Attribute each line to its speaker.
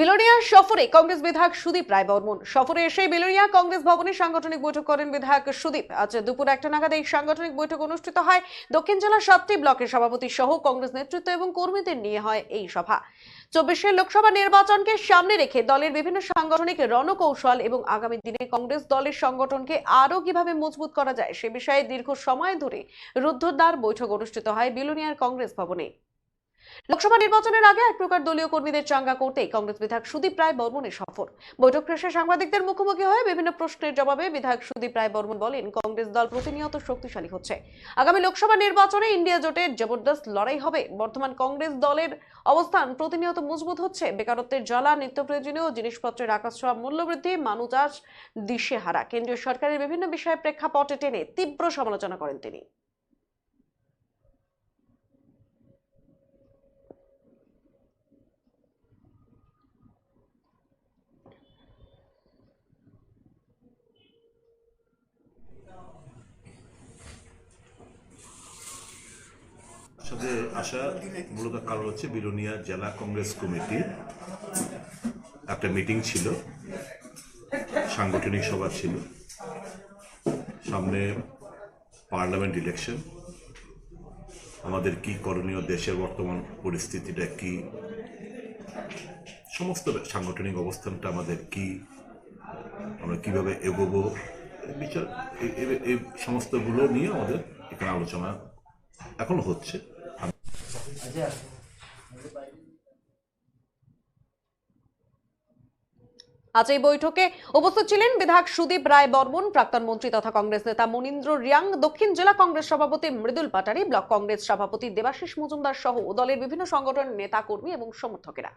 Speaker 1: বিলোনিয়া সফরে কংগ্রেস বিধায়ক সুদীপ রায় বর্মন সফরে এসে বিলোনিয়া কংগ্রেস ভবনে সাংগঠনিক বৈঠক করেন বিধায়ক সুদীপ। আজ দুপুর একটা নাগাদ এই সাংগঠনিক বৈঠক অনুষ্ঠিত হয়। দক্ষিণ জেলার সাতটি ব্লকের সভাপতি সহ কংগ্রেস নেতৃত্ব এবং কর্মীদের নিয়ে হয় এই সভা। চব্বিশের লোকসভা নির্বাচনকে সামনে রেখে দলের বিভিন্ন সাংগঠনিক রণকৌশল এবং আগামী দিনে কংগ্রেস দলের সংগঠনকে আরও কীভাবে মজবুত করা যায় সে বিষয়ে দীর্ঘ সময় ধরে রুদ্ধদ্বার বৈঠক অনুষ্ঠিত হয় বিলোনিয়ার কংগ্রেস ভবনে। লোকসভা নির্বাচনের আগে এক প্রকার দলীয় কর্মীদের চাঙ্গা করতেই কংগ্রেস বিধায়ক সুদীপ রায় বর্মনের সফর। বৈঠক শেষে সাংবাদিকদের মুখোমুখি হয়ে বিভিন্ন প্রশ্নের জবাবে বিধায়ক সুদীপ রায় বর্মন বলেন, কংগ্রেস দল প্রতিনিয়ত শক্তিশালী হচ্ছে। আগামী লোকসভা নির্বাচনে ইন্ডিয়া জোটের জবরদস্ত লড়াই হবে। বর্তমান কংগ্রেস দলের অবস্থান প্রতিনিয়ত মজবুত হচ্ছে। বেকারত্বের জ্বালা নিত্য প্রয়োজনীয় জিনিসপত্রের আকাশ ছোঁয়া, মূল্যবৃদ্ধি মানুষ আজ দিশেহারা। কেন্দ্রীয় সরকারের বিভিন্ন বিষয়ে প্রেক্ষাপটে টেনে তীব্র সমালোচনা করেন তিনি।
Speaker 2: সাথে আসা মূলত কারণ হচ্ছে বিলোনিয়া জেলা কংগ্রেস কমিটির একটা মিটিং ছিল, সাংগঠনিক সভা ছিল। সামনে পার্লামেন্ট ইলেকশন। আমাদের কি করণীয়, দেশের বর্তমান পরিস্থিতিটা কি? সমস্ত সাংগঠনিক অবস্থানটা আমাদের কি? আমরা কীভাবে এগোবো? বিচার এই সমস্তগুলো নিয়ে আমাদের এখানে আলোচনা এখন হচ্ছে।
Speaker 1: আজ এই বৈঠকে উপস্থিত ছিলেন বিধায়ক সুদীপ রায় বর্মন, প্রাক্তন মন্ত্রী তথা কংগ্রেস নেতা মনীন্দ্র রিয়াং, দক্ষিণ জেলা কংগ্রেস সভাপতি মৃদুল পাটারি, ব্লক কংগ্রেস সভাপতি দেবাশিস মজুমদার সহ দলের বিভিন্ন সংগঠনের নেতা কর্মী এবং সমর্থকেরা।